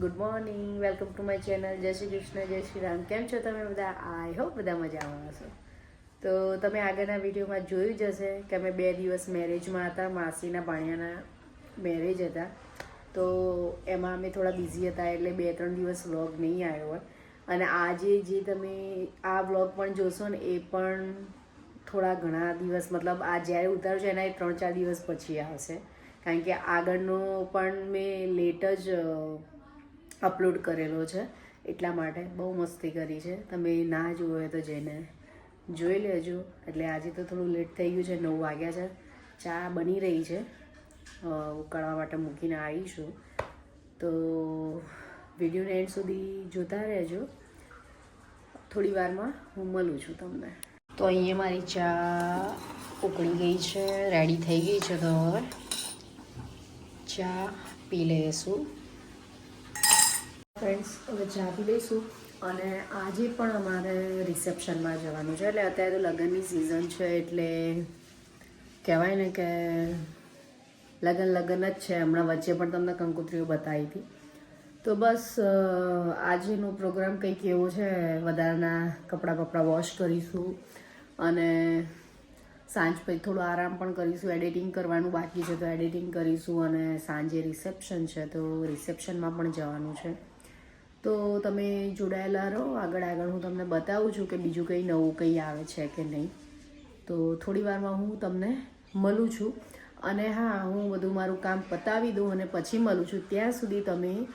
Welcome to my channel. Jay Shri Krishna, જય શ્રી રામ. કેમ છો તમે બધા? આઈ હોપ બધા મજામાં હશો. તો તમે આગળના વિડીયોમાં જોયું જ હશે કે અમે બે દિવસ મેરેજમાં હતા, માસીના ભાણિયાના મેરેજ હતા. તો એમાં અમે થોડા બિઝી હતા એટલે બે ત્રણ દિવસ વ્લોગ નહીં આવ્યો હોય. અને આજે જે તમે આ વ્લોગ પણ જોશો ને, એ પણ થોડા ઘણા દિવસ, મતલબ આ જ્યારે ઉતારજો એના એ ત્રણ ચાર દિવસ પછી આવશે. કારણ કે આગળનો પણ મેં લેટ જ અપલોડ કરેલો છે. એટલા માટે બહુ મસ્તી કરી છે. તમે ના જુઓ હોય તો જઈને જોઈ લેજો. એટલે આજે તો થોડું લેટ થઈ ગયું છે, નવ વાગ્યા છે. ચા બની રહી છે. ઉકાળવા માટે મૂકીને આવીશું તો વિડીયોને એન્ડ સુધી જોતા રહેજો. થોડી વારમાં હું મળું છું તમને. તો અહીંયા મારી ચા ઉકળી ગઈ છે રેડી થઈ ગઈ છે તો હવે ચા પી લઈશું. ફ્રેન્ડ્સ હવે ચા પી લઈશું અને આજે પણ અમારે રિસેપ્શનમાં જવાનું છે. એટલે અત્યારે તો લગ્નની સિઝન છે, એટલે કહેવાય ને કે લગ્ન લગ્ન જ છે. હમણાં વચ્ચે પણ તમને કંકોત્રીઓ બતાવી હતી. તો બસ આજનો પ્રોગ્રામ કંઈક એવો છે, વધારાના કપડાં બપડા વોશ કરીશું અને સાંજ પછી થોડો આરામ પણ કરીશું. એડિટિંગ કરવાનું બાકી છે, તો એડિટિંગ કરીશું અને સાંજે રિસેપ્શન છે, તો રિસેપ્શનમાં પણ જવાનું છે. તો તમે જોડાયેલા રહો. આગળ આગળ હું તમને બતાવું છું કે બીજું કંઈ નવું કંઈ આવે છે કે નહીં. તો થોડી વારમાં હું તમને મળું છું. અને હા, હું બધું મારું કામ પતાવી દઉં અને પછી મળું છું. ત્યાં સુધી તમે,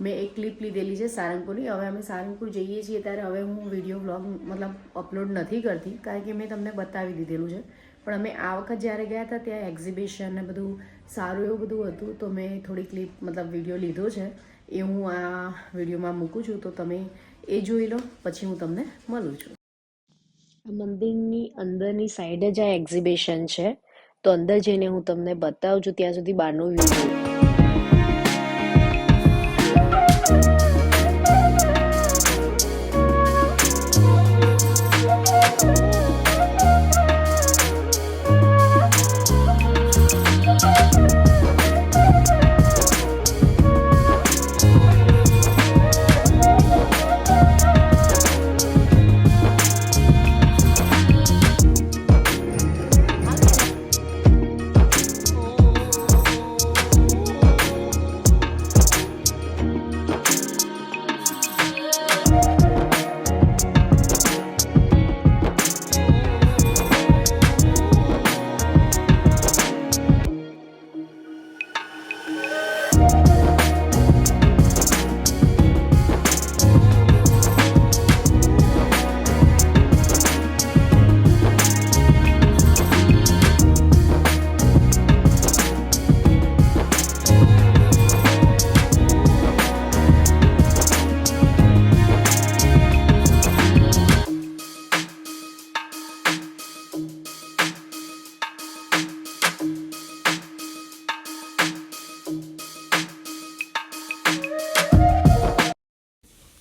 મેં એક ક્લિપ લીધેલી છે સારંગપુરની. હવે અમે સારંગપુર જઈએ છીએ ત્યારે હવે હું વીડિયો બ્લોગ મતલબ અપલોડ નથી કરતી, કારણ કે મેં તમને બતાવી દીધેલું છે. પણ અમે આ વખત જ્યારે ગયા હતા ત્યાં એક્ઝિબિશન ને બધું સારું એવું બધું હતું, તો મેં થોડી ક્લિપ મતલબ વીડિયો લીધો છે. એ હું આ વિડીયોમાં મૂકું છું, તો તમે એ જોઈ લો, પછી હું તમને મળું છું. મંદિરની અંદરની સાઈડ જ આ એક્ઝિબિશન છે. તો અંદર જઈને હું તમને બતાવું છું, ત્યાં સુધી બહારનો વ્યૂ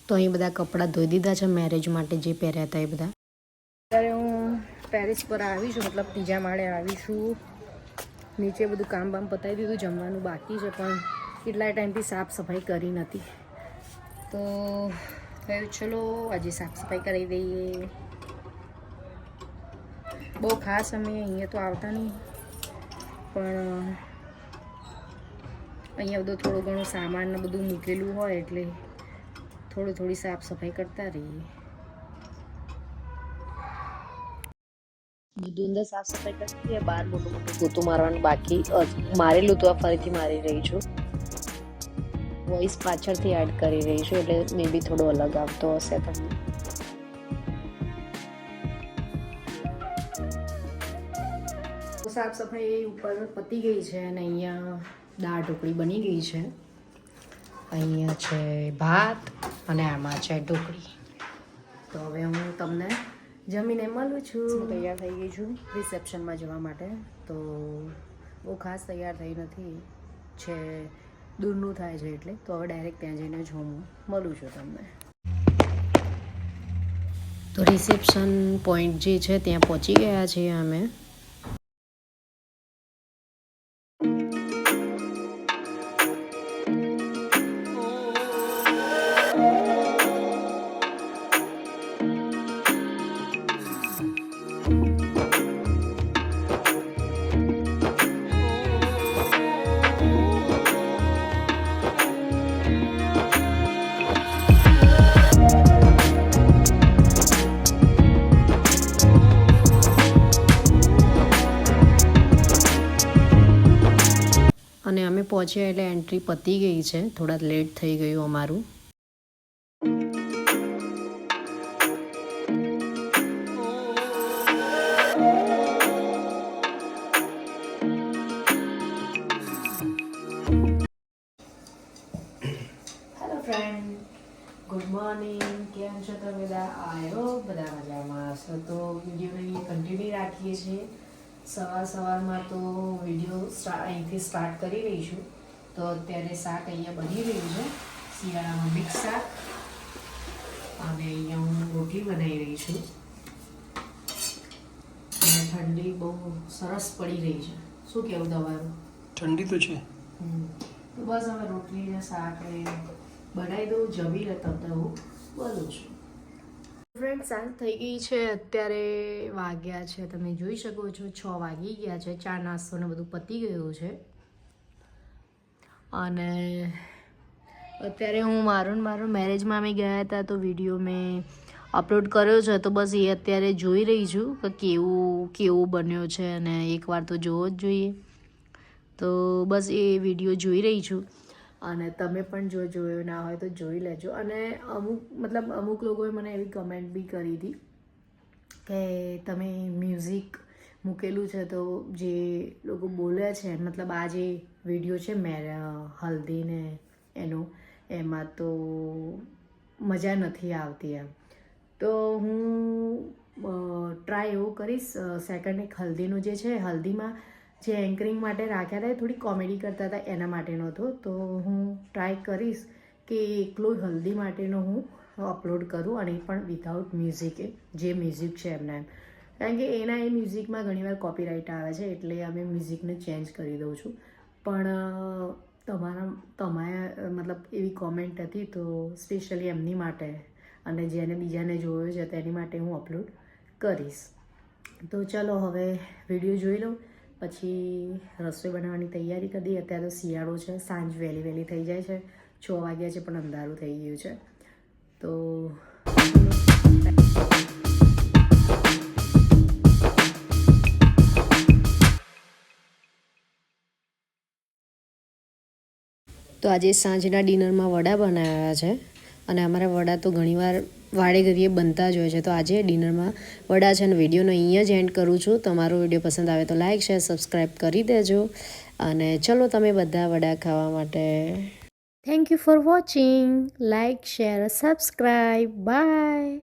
તો અહીં બધા કપડાં ધોઈ દીધા છે મેરેજ માટે જે પહેર્યા હતા એ બધા. અત્યારે હું પેરિસ પર આવી છું, મતલબ ત્રીજા માળે આવીશું નીચે બધું કામ બામ પતાવી દીધું, જમવાનું બાકી છે, પણ કેટલાય ટાઈમથી સાફ સફાઈ કરી નથી. તો હવે ચલો, આજે સાફ સફાઈ કરી દઈએ. બહુ ખાસ અમે અહીંયા તો આવતા નહીં, પણ અહીંયા બધું થોડું ઘણું સામાન ને બધું મૂકેલું હોય એટલે થોડી થોડી સાફ સફાઈ કરતા રહીએ. બધું અંદર સાફ સફાઈ કરતી હોય બહાર મોટું મોટું ગોતું મારવાનું બાકી મારેલું તો આ ફરીથી મારી રહી છું. વોઇસ પાછળથી એડ કરી રહી છું એટલે મે બી થોડો અલગ આવતો હશે તમને. સાફ સફાઈ ઉપર પતી ગઈ છે અને અહીંયા દાળ ઢોકળી બની ગઈ છે. અહીંયા છે ભાત અને આમાં છે ઢોકળી. તો હવે હું તમને જમીને મળું છું. તૈયાર થઈ ગઈ છું. રિસેપ્શનમાં જવા માટે. તો બહુ ખાસ તૈયાર થઈ નથી. છે દૂરનું થાય છે એટલે. તો હવે ડાયરેક્ટ ત્યાં જઈને જ હું મળું છું તમને. તો રિસેપ્શન પોઈન્ટ જે છે ત્યાં પહોંચી ગયા છીએ અમે. પહોંચ્યા એટલે એન્ટ્રી પતી ગઈ છે. થોડા લેટ થઈ ગયું અમારું. ગુડ મોર્નિંગ કેમ છો? તમે બધા? આવ્યો બધા મજામાં. તો વિડીયોને કન્ટિન્યુ રાખીએ છીએ. સવાર સવારમાં તો વીડિયો અહીંથી સ્ટાર્ટ કરી રહી છું. તો અત્યારે શાક અહીંયા બની રહ્યું છે. શિયાળામાં મિક્સ શાક. અને અહીંયા હું રોટલી બનાવી રહી છું. અને ઠંડી બહુ સરસ પડી રહી છે. શું કેવું તમારું? ઠંડી તો છે. તો બસ હવે રોટલી ને શાક ને બનાવી દઉં. જમી લે તમને હું. બોલું છું. ફ્રેન્ડ સાંજ થઈ ગઈ છે, અત્યારે વાગ્યા છે, તમે જોઈ શકો છો, છ વાગી ગયા છે, ચા નાસ્તો ને બધું પતી ગયું છે. અને અત્યારે હું મારું મારું મેરેજમાં અમે ગયા હતા, તો વીડિયો મેં અપલોડ કર્યો છે, તો બસ એ અત્યારે જોઈ રહી છું કે કેવું કેવું બન્યો છે, અને એકવાર તો જોવો જ જોઈએ. તો બસ એ વીડિયો જોઈ રહી છું. અને તમે પણ જો જોયો ના હોય તો જોઈ લેજો. અને અમુક, મતલબ અમુક લોકોએ મને એવી કમેન્ટ બી કરી હતી કે તમે મ્યુઝિક મૂકેલું છે તો જે લોકો બોલે છે, મતલબ આ જે વીડિયો છે મેર હલ્દીને એનો, એમાં તો મજા નથી આવતી એમ. તો હું ટ્રાય એવું કરીશ સેકન્ડ એક હલ્દીનું જે છે, હલ્દીમાં જે એન્કરિંગ માટે રાખ્યા હતા એ થોડી કોમેડી કરતા હતા એના માટેનો હતો. તો હું ટ્રાય કરીશ કે એકલો હલ્દી માટેનો હું અપલોડ કરું અને પણ વિધાઉટ મ્યુઝિકે જે મ્યુઝિક છે એમના એમ. કારણ કે એના એ મ્યુઝિકમાં ઘણીવાર કોપીરાઇટ આવે છે એટલે અમે મ્યુઝિકને ચેન્જ કરી દઉં છું. પણ તમારા તમારા, મતલબ એવી કોમેન્ટ હતી તો સ્પેશિયલી એમની માટે અને જેને બીજાને જોયો છે તેની માટે હું અપલોડ કરીશ. તો ચલો હવે વીડિયો જોઈ લઉં. પછી રસોઈ બનાવવાની તૈયારી કરી અત્યારે તો શિયાળો છે, સાંજ વહેલી વહેલી થઈ જાય છે. છ વાગ્યા છે પણ અંધારું થઈ ગયું છે. તો તો આજે સાંજના ડિનરમાં વડા બનાવ્યા છે. અને અમારા વડા તો ઘણીવાર વાડે ઘડીએ બનતા જ હોય છે. તો આજે ડિનરમાં વડા છે અને વિડીયોનો અહીંયા જ એન્ડ કરું છું. તમારો વીડિયો પસંદ આવે તો લાઇક શેર સબસ્ક્રાઈબ કરી દેજો. અને ચલો તમે બધા વડા ખાવા માટે. Thank you for watching like share subscribe bye